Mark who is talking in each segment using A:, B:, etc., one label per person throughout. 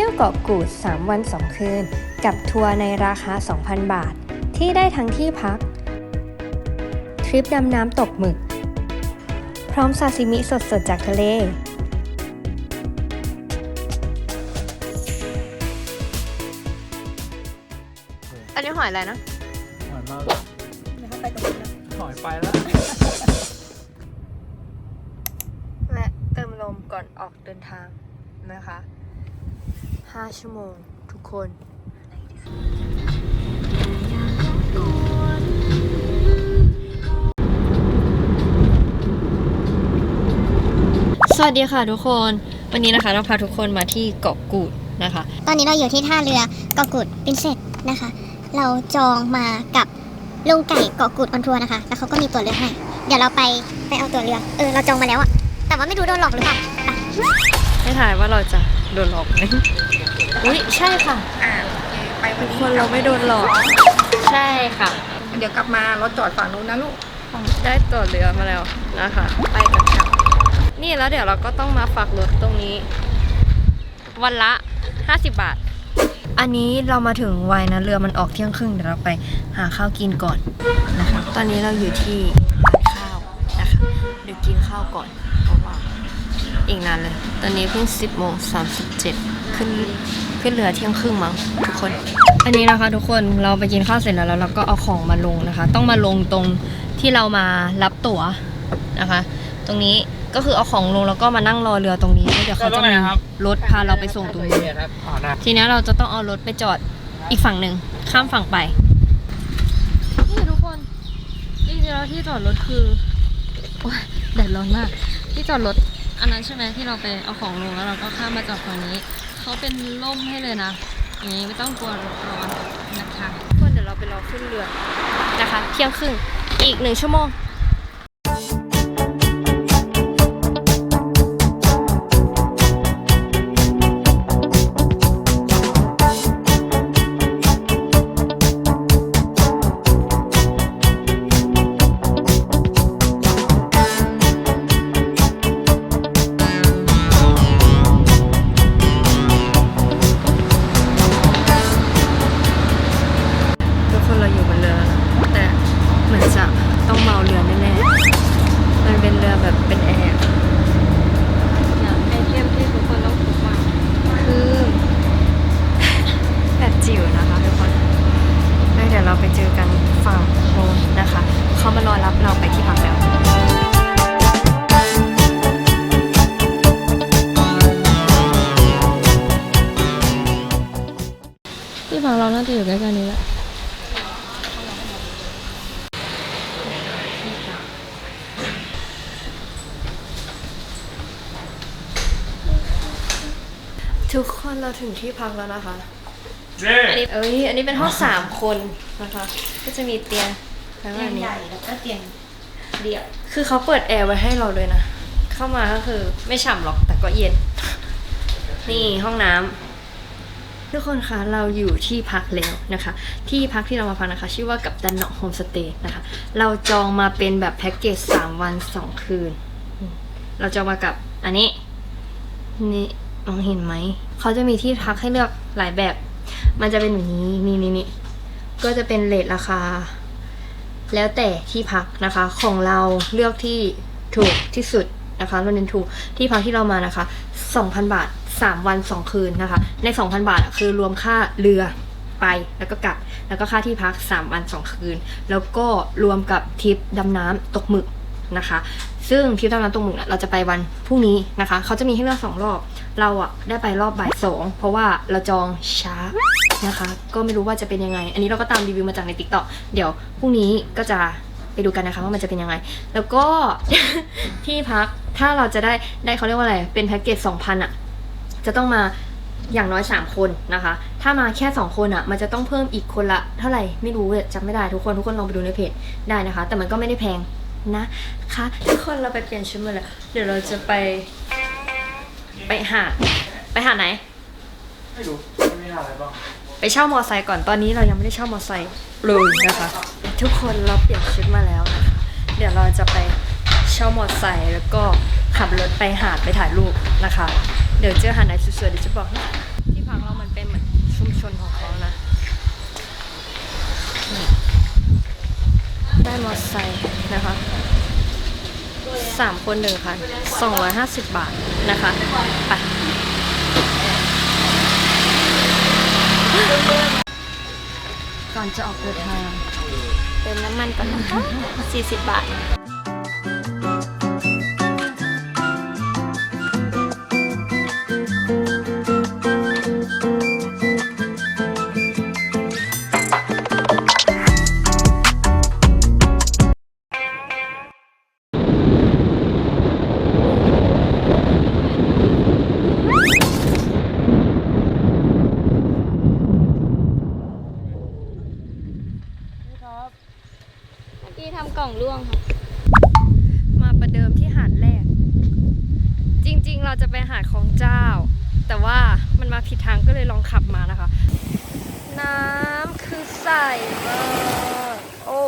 A: ที่ยวเกาะกูด 3 วัน 2 คืน กับทัวร์ในราคา 2,000 บาท ที่ได้ทั้งที่พัก ทริปดำน้ำตกหมึก พร้อมซาซิมิสดๆ จากทะเล อันนี้หอยอะไรนะ
B: หอยมาก
C: เดี๋ยวเขาไปตรงนี้นะ
B: หอยไปแล้ว
A: และเติมลมก่อนออกเดินทางนะคะ 5 ชั่วโมงทุกคนสวัสดีค่ะทุกคน วันนี้นะคะเราพาทุกคนมาที่เกาะกูดนะคะ
D: ตอนนี้เราอยู่ที่ท่าเรือเกาะกูดปรินเซสนะคะ เราจองมากับลุงไก่เกาะกูดออนทัวร์นะคะ แล้วเขาก็มีตั๋วเรือให้ เดี๋ยวเราไปไปเอาตั๋วเรือ เออเราจองมาแล้วอะแต่ว่าไม่รู้โดนหลอกหรือเปล่าไป
A: ให้ถ่ายว่าเราจะโดนหลอกไหม อุ้ยใช่ค่ะ
C: อ่าโอเคไปวั
A: ทุ
C: น
A: ก
C: นี้
A: คนเราไม่โดนหลอก ใช่ค่ะ
C: เดี๋ยวกลับมารถจอดฝั่งนู้นนะลูก
A: ได้ตั๋วเรือมาแล้วนะคะ ไปกันค่ะนี่แล้วเดี๋ยวเราก็ต้องมาฝากรถตรงนี้ วันละ 50 บาท อันนี้เรามาถึงไวนะเรือมันออกเที่ยงครึ่งเดี๋ยวเราไปหาข้าวกินก่อนนะคะ ตอนนี้เราอยู่ที่ร้านข้าวนะคะเดี๋ยวกินข้าวก่อนเพราะว่าอีกนานเลย ตอนนี้เพิ่ง 10โมง37ขึ้น ขึ้นเรือเที่ยงครึ่งมั้งทุกคน อันนี้นะคะทุกคนเราไปกินข้าวเสร็จแล้วแล้วเราก็เอาของมาลงนะคะ ต้องมาลงตรงที่เรามารับตั๋วนะคะ ตรงนี้ก็คือเอาของลงแล้วก็มานั่งรอเรือตรงนี้แล้วเดี๋ยวเขาจะมีรถพาเราไปส่งตรงนี้
B: อ๋อนะ
A: ทีนี้เราจะต้องเอารถไปจอดอีกฝั่งหนึ่งข้ามฝั่งไปนี่ทุกคนจริงๆแล้วที่จอดรถคือโอ๊ยแดดร้อนมาก ที่จอดรถอันนั้นใช่ไหมที่เราไปเอาของลงแล้วเราก็ข้ามมาจอดฝั่งนี้ เขาเป็นร่มให้เลยนะอย่างนี้ไม่ต้องกลัวรถร้อนนะคะทุกคนเดี๋ยวเราไปรอขึ้นเรือนะคะ เที่ยงครึ่งอีกหนึ่งชั่วโมง น่าจะอยู่ใกล้ๆนี้แหละทุกคนเราถึงที่พักแล้วนะคะ อันนี้เอ้ยอันนี้เป็นห้องสามคนนะคะ ก็จะมีเตียงทั้งอันนี้
C: แล้วก็เตียงเดี่ยว
A: คือเขาเปิดแอร์ไว้ให้เราเลยนะ เข้ามาก็คือไม่ฉ่ำหรอกแต่ก็เย็น นี่ห้องน้ำ ทุกคนคะเราอยู่ที่พักแล้วนะคะ ที่พักที่เรามาพักนะคะ ชื่อว่ากับดันเนาะโฮมสเตย์นะคะ เราจองมาเป็นแบบแพ็กเกจ3วัน2คืน เราจองมากับอันนี้นี่มองเห็นไหม เขาจะมีที่พักให้เลือกหลายแบบ มันจะเป็นอย่างนี้นี่นี่นี่ก็จะเป็นเลทราคา แล้วแต่ที่พักนะคะ ของเราเลือกที่ถูกที่สุดนะคะเราเน้นถูกที่พักที่เรามานะคะ 2,000 บาท 3 วัน 2 คืนนะคะ ใน 2,000 บาทอะคือรวมค่าเรือไปแล้วก็กลับ แล้วก็ค่าที่พัก 3 วัน 2 คืน แล้วก็รวมกับทริปดำน้ำตกหมึกนะคะ ซึ่งทริปดำน้ำตกหมึกเนี่ยเราจะไปวันพรุ่งนี้นะคะ เขาจะมีให้เลือกสองรอบ เราอะได้ไปรอบบ่ายสองเพราะว่าเราจองช้านะคะ ก็ไม่รู้ว่าจะเป็นยังไง อันนี้เราก็ตามรีวิวมาจากในติ๊กต็อกเดี๋ยวพรุ่งนี้ก็จะไปดูกันนะคะว่ามันจะเป็นยังไง แล้วก็ที่พัก ถ้าเราจะได้ได้เขาเรียกว่าอะไร เป็นแพ็กเกจ2,000อะ จะต้องมาอย่างน้อย 3 คนนะคะ ถ้ามาแค่ 2 คนอะมันจะต้องเพิ่มอีกคนละเท่าไหร่ ไม่รู้จำไม่ได้ทุกคนทุกคนลองไปดูในเพจได้นะคะ แต่มันก็ไม่ได้แพงนะคะ ทุกคนเราไปเปลี่ยนชุดมาแล้วเดี๋ยวเราจะไป ไปหา ไปหาไหน
B: ไม่รู้ไม่มีอะไรบ้าง
A: ไปเช่ามอไซค์ก่อน ตอนนี้เรายังไม่ได้เช่ามอไซค์เลยนะคะ ทุกคนเราเปลี่ยนชุดมาแล้วนะคะ เดี๋ยวเราจะไป เช่ามอเตอร์ไซค์แล้วก็ขับรถไปหาดไปถ่ายรูปนะคะ เดี๋ยวเจอหาดไหนสวยๆเดี๋ยวจะบอกที่พักเรามันเป็นเหมือนชุมชนของเขานะ ได้มอเตอร์ไซค์นะคะสามคนหนึ่งคันสองร้อยห้าสิบบาทนะคะไปก่อนจะออกเดินทางเติมน้ำมันก่อนนะคะ40 บาท
E: พี่ทำกล่องร่วงค่ะ
A: มาประเดิมที่หาดแรก จริงๆ เราจะไปหาดของเจ้า แต่ว่ามันมาผิดทางก็เลยลองขับมานะคะ น้ำคือใสมากโอ้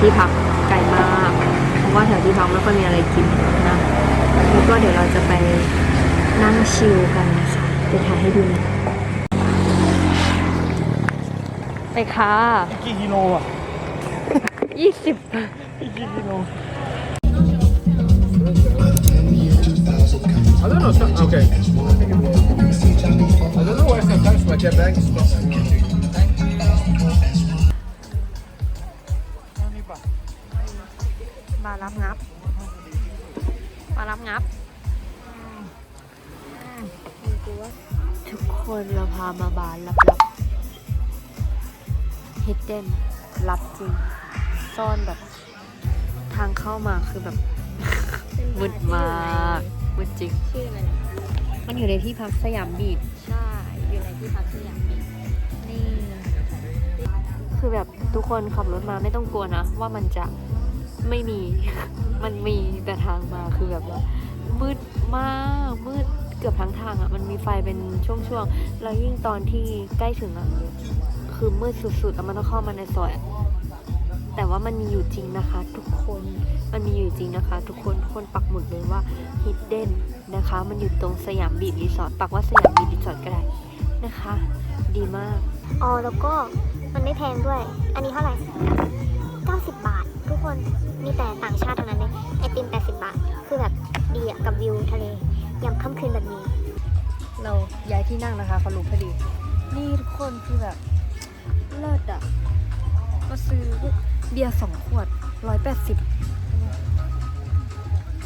A: ที่พักไกลมากเพราะว่าแถวที่พักไม่ค่อยมีอะไรกินนะแล้วก็เดี๋ยวเราจะไปนั่งชิลกันนะคะเดี๋ยวถ่ายให้ดูนะไปค่ะ
B: กี่กิโลอะ
A: ยี่สิบ
B: กี่กิโล I don't know. some- Okay. I don't know why sometimes my jet bag is not.
A: รับงับมารับงับทุกคนเราพามาบานลับลับฮิดเด้นลับจริง ซ่อนแบบ ทางเข้ามาคือแบบมืดมากมืดจริง
E: ชื่อมัน
A: มันอยู่ในที่พักสยามบีช
E: ใช่ อยู่ในที่พักสยามบิน
A: นี่ คือแบบทุกคนขับรถมาไม่ต้องกลัวนะ ว่ามันจะ ไม่มี มันมีแต่ทางมาคือแบบว่ามืดมากมืดเกือบทั้งทางอะ่ะ มันมีไฟเป็นช่วงๆ แล้วยิ่งตอนที่ใกล้ถึงอะ่ะ คือมืดสุดๆแล้วมันต้องเข้ามาในซอยอะแต่ว่ามันมีอยู่จริงนะคะ ทุกคน มันมีอยู่จริงนะคะ ทุกคนทุกคนปักหมุดเลยว่า hidden นะคะ มันอยู่ตรงสยามบีชรีสอร์ทปักว่าสยามบีชรีสอร์ทก็ได้นะคะ ดีมาก
D: อ๋อ แล้วก็มันไม่แพงด้วย อันนี้เท่าไหร่ 90 บาท ทุกคนมีแต่ต่างชาติเท่านั้นเลยไอติม 80 บาท คือแบบดีอะกับวิวทะเลยามค่ำคืนแบบนี้
A: เราย้ายที่นั่งนะคะเขารู้พอดี นี่ทุกคนคือแบบเลิศอะก็ซื้อเบียร์สองขวดร้อยแปดสิบ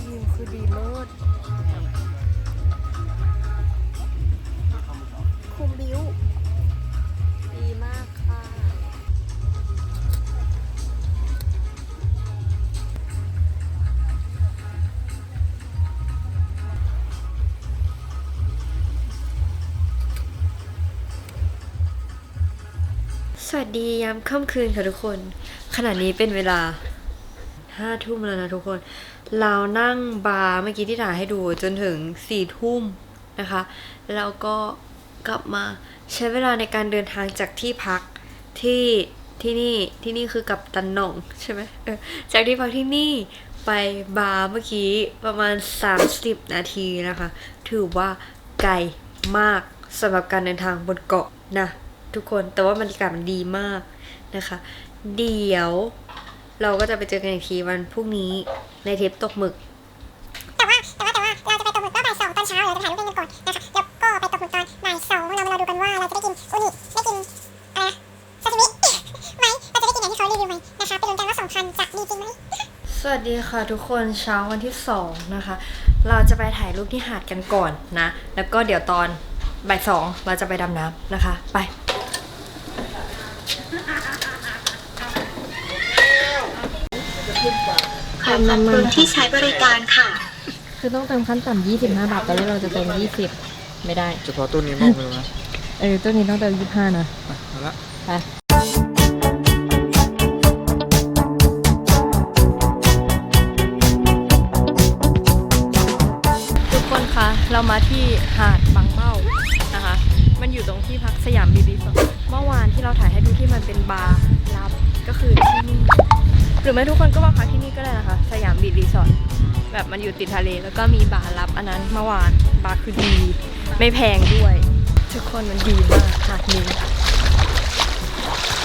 A: วิวคือดีเลิศ สวัสดียามค่ำคืนค่ะทุกคน ขณะนี้เป็นเวลาห้าทุ่มแล้วนะทุกคน เรานั่งบาร์เมื่อกี้ที่ถ่ายให้ดูจนถึงสี่ทุ่มนะคะแล้วก็กลับมาใช้เวลาในการเดินทางจากที่พักที่ที่นี่ที่นี่คือกับตันหน่องใช่ไหมเออจากที่พักที่นี่ไปบาร์เมื่อกี้ประมาณ 30 นาทีนะคะ ถือว่าไกลมากสำหรับการเดินทางบนเกาะนะ ทุกคน แต่ว่าบรรยากาศมันดีมากนะคะ เดี๋ยวเราก็จะไปเจอกันอีกทีวันพรุ่งนี้ในเทปตกหมึก
D: แต่ว่าแต่ว่าแต่ว่าเราจะไปตกหมึกก็บ่ายสองตอนเช้าเราจะถ่ายรูปเล่นกันก่อนนะคะแล้วก็ไปตกหมึกตอนบ่ายสองเรามารอดูกันว่าเราจะได้กินอุนิได้กินอะไรซาซิมิไหมเราจะได้กินอย่างที่เขารีวิวไหมนะคะไปลุ้นกันว่าสองพันจะมีจริงไหม
A: สวัสดีค่ะทุกคนเช้าวันที่สองนะคะ เราจะไปถ่ายรูปที่หาดกันก่อนนะ แล้วก็เดี๋ยวตอนบ่ายสองเราจะไปดำน้ำนะคะ ไป
D: ขอบคุณที่ใช้บริการค่ะ
A: คือต้องเติมขั้นต่ำ25 บาทตอนแรกเราจะเติม20 ไม่ได้
B: เฉพาะตัวนี้มองไปแล้วนะ
A: เออตัวนี้ต้องเติมยี่ห้านะ
B: อะเอาละ
A: ไปทุกคนคะเรามาที่หาดบางเบ้านะคะ มันอยู่ตรงที่พักสยามบีบีสอร์ทเมื่อวานที่เราถ่ายให้ดูที่มันเป็นบาร์ลับก็คือที่นี่ หรือไม่ทุกคนก็มาพักที่นี่ก็ได้นะคะ สยามบีบีสอร์ทแบบมันอยู่ติดทะเล แล้วก็มีบาร์ลับอันนั้นเมื่อวานบาร์คือดี ไม่แพงด้วย ทุกคนมันดีมากหาดนี้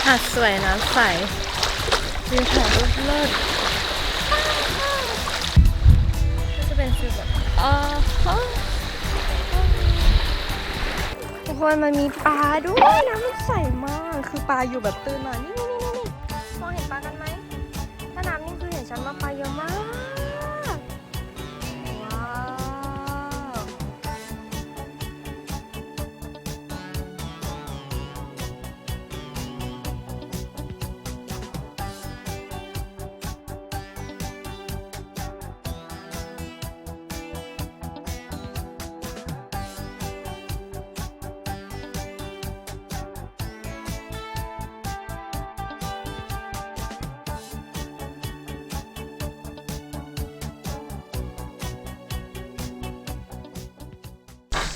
A: หาดสวยน้ำใสวิวถ่ายรูปเลิศก็จะเป็นฟิลแบบอ่าะทุกคนมันมีปลาด้วยน้ำมันใสมากคือปลาอยู่แบบตื่นมานี่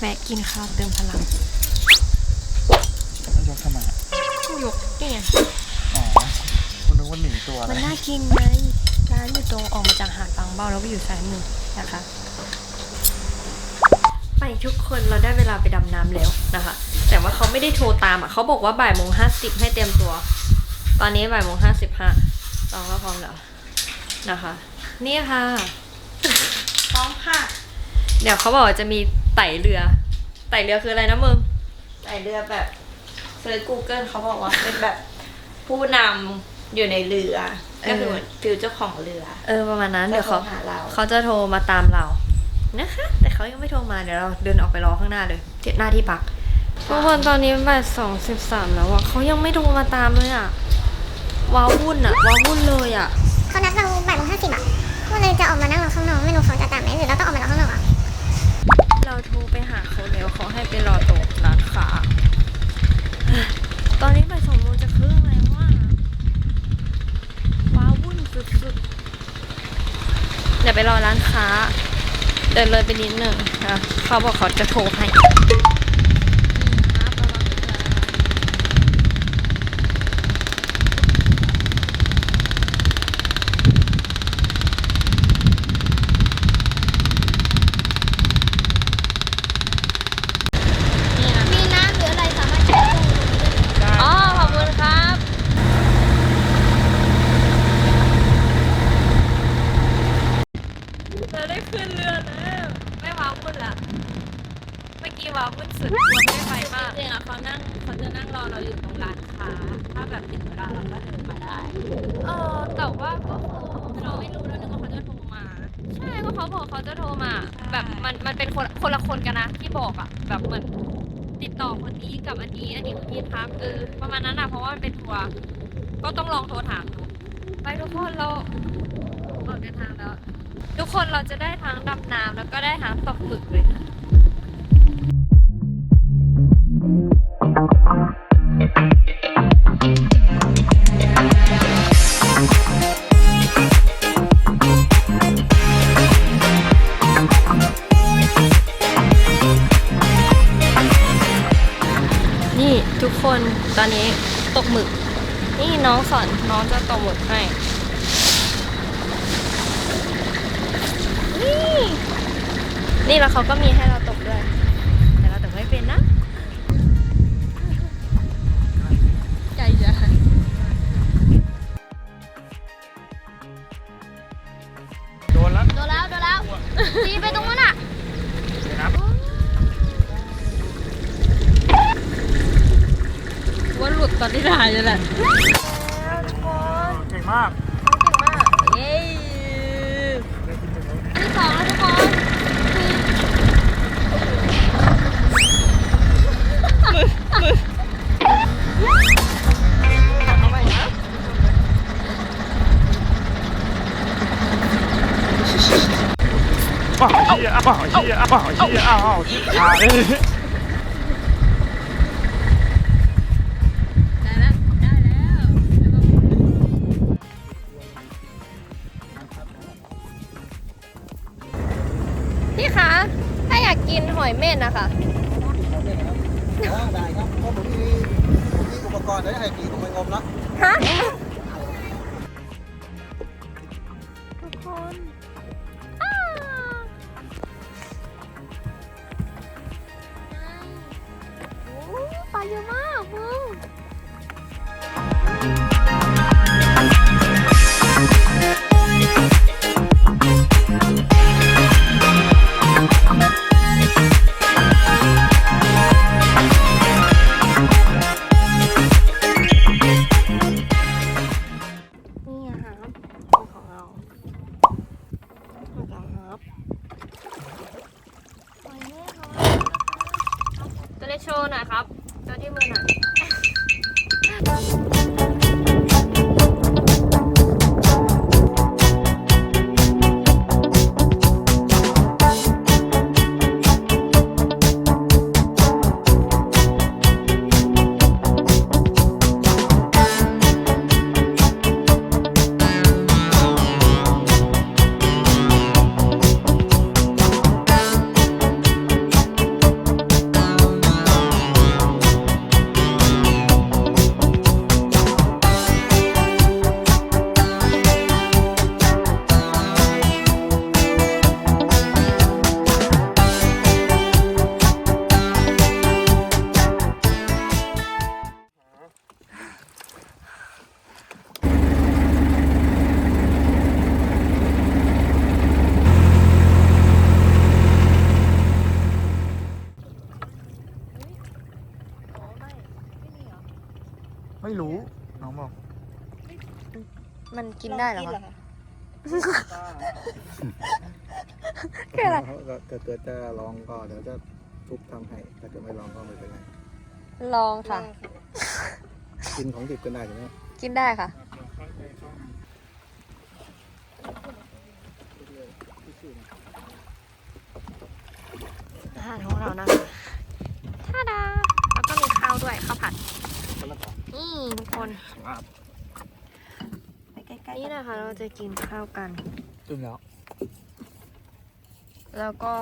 A: แวะกินข้าวเติมพลัง
B: แล้วยกทำไมอะ
A: ยกนี่ไง
B: อ๋อคุณนึกว่าหนีตัวอะไร
A: มันน่ากินไหมร้านอยู่ตรงออกมาจากหาดบางเบ้าแล้วก็อยู่ซ้ายมือนะคะ ไปทุกคนเราได้เวลาไปดำน้ำแล้วนะคะ แต่ว่าเขาไม่ได้โทรตามอะเขาบอกว่าบ่ายโมงห้าสิบให้เตรียมตัว ตอนนี้บ่ายโมงห้าสิบห้าตองก็พร้อมแล้วนะคะ นี่ค่ะ
C: พร้อมค่ะ
A: เดี๋ยวเขาบอกว่าจะมี ไต่เรือ ไต่เรือคืออะไรนะมึง
E: ใส่เรือแบบเซิร์ช Google เขาบอกว่าเป็นแบบผู้นำอยู่ในเรือ
A: เออ
E: ก็คือเหมือนฟิลเจ้าของเรือ
A: เออประมาณนั้นเดี๋ยวเขา
E: จะโทรหาเรา
A: เขาจะโทรมาตามเรานะคะ แต่เขายังไม่โทรมาเดี๋ยวเราเดินออกไปรอข้างหน้าเลยที่หน้าที่พักทุกคนตอนนี้บ่ายสองสิบสามแล้วอะเขายังไม่โทรมาตามเลยอะว้าวุ่นอะว้าวุ่นเลยอะ
D: เขานัดเราบ่ายโมงห้าสิบอะก็เลยจะออกมานั่งรอข้างนอกไม่รู้เขาจะตามไหมหรือเราต้องออกมารอข้างนอกอะ
A: เรา โทรไปหาเขาแล้วเขาให้ไปรอตรงร้านค้าตอนนี้ไปสองโมงจะครึ่งแล้วว่าว้าวุ่นสุดๆเดี๋ยวไปรอร้านค้า เดินเลยไปนิดหนึ่งนะเขาบอกเขาจะโทรให้
D: มีน้ำหรืออะไรสามารถใช้ได้
A: อ๋อ ขอบคุณครับ เราได้ขึ้นเรือแล้ว ไม่ว้าวุ่นละ เมื่อกี้ว้าวุ่นสุดกลัวไม่ได้ไปมาก
E: จริงๆอะเขานั่งเขาจะนั่งรอเราอยู่ตรงร้านค้า ถ้าแบบถึงเวลาเราก็เดินมาได้
A: เออแต่ว่าก็คือ
E: เราไม่รู้แล้วนึกว่าเขาจะโทรมา
A: ใช่ก็เขาบอกเขาจะโทรมา แบบมันมันเป็นคนคนละคนกันนะที่บอกอะแบบเหมือนติดต่อคนนี้กับอันนี้ อันนี้คือที่ทักเออประมาณนั้นอะเพราะว่ามันเป็นทัวร์ก็ต้องลองโทรถามดูไปทุกคนเราออกเดินทางแล้ว ทุกคนเราจะได้ทั้งดำน้ำแล้วก็ได้ทั้งตกหมึกเลยนะ คนตอนนี้ตกหมึก นี่น้องสอนน้องจะตกหมึกให้นี่นี่แล้วเขาก็มีให้เรา ต
D: อ
B: น
A: ที่ถ่ายเลยแหละ
B: เก่งมาก
A: เย้
D: ที่สองแล้วทุกคน
B: เปล่าเฮียเปล่าเฮี
A: กกินหอยเม่นนะคะ
F: ได้ครับเพราะผมมีผมมีอุปกรณ์เดี๋ยวให้ผีผมไปงมนะ
A: ฮะ มันกินได้เหรอคะ
F: คืออะไร ถ้าเกิดจะลองก็เดี๋ยวจะทุบทำให้ถ้าเกิดไม่ลองก็ไม่เป็นไร
A: ลองค่ะ
F: กินของดิบกันได้ใช่ไหม
A: กินได้ค่ะ อาหารของเรานะคะท่าดา แล้วก็มีข้าวด้วยข้าวผัด นี่ทุกคน
E: ไปใกล้
A: นี่นะคะเราจะกินข้าวกัน
B: จุ่มแล้ว
A: แล้วก็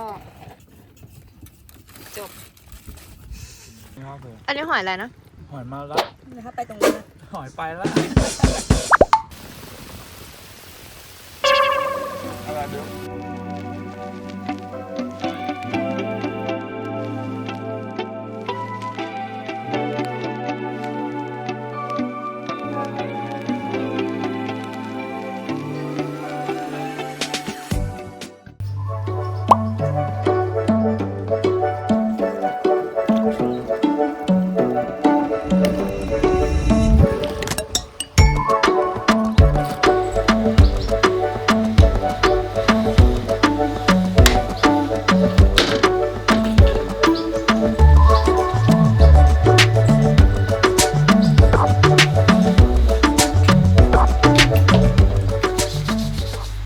B: นี่ครับผม
A: อันนี้หอยอะไรนะ
B: หอยมาแล้ว
E: ๆนะคะไปตรงนี้นะ
B: หอยไปแล้วอะไรเดี๋ยว